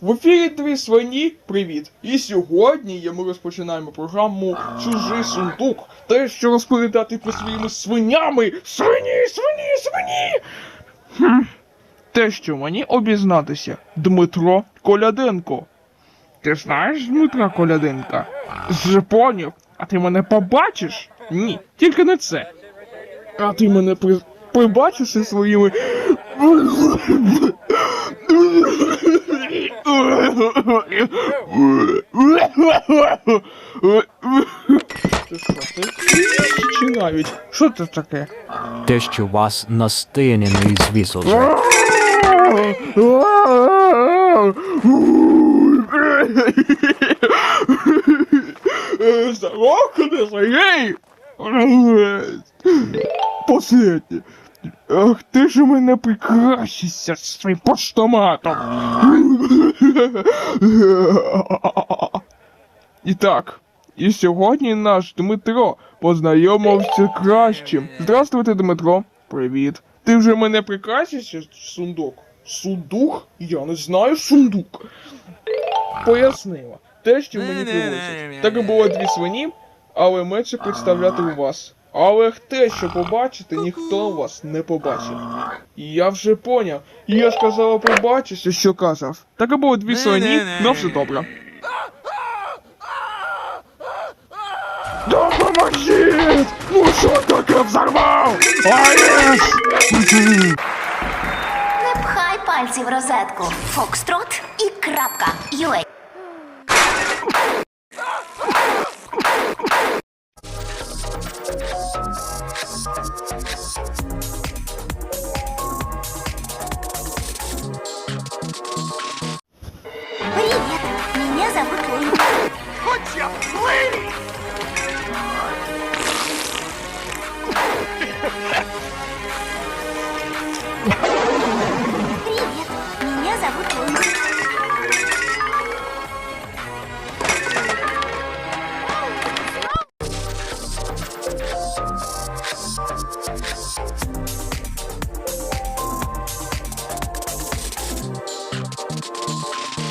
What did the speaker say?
В ефірі дві свині. Привіт! І сьогодні ми розпочинаємо програму Чужий сундук. Те, що розповідати про своїми свинями. Свині, свині, свині! Хм. Те, що мені обізнатися. Дмитро Коляденко. Ти знаєш Дмитра Коляденка? З поняв. А ти мене побачиш? Ні, тільки не це. А ти мене при... побачиш зі своїми. Ти що, ти? Чи навіть? Що це таке? Те, що вас настинений звіс уже. Здорово, Сергей! Последнє. Ах, ти ж у мене прикрасишся з своїм поштоматом. І так, і сьогодні наш Дмитро познайомився кращим. Здравствуйте, Дмитро. Привіт. Ти вже мене прикрасишся, сундук? Сундук? Я не знаю сундук. Пояснила. Те, що мені привозять. Так і було дві свині, але менше представляти у вас. Але те, що побачите, ніхто вас не побачив. І я вже поняв. Я сказала побачишся, що казав. Так і було дві свині, ну все добре. Допоможіть! Ну що таке взорвав? Аєс! Не пхай пальці в розетку. Фокстрот і крапка. Юей. зовут Привет, меня зовут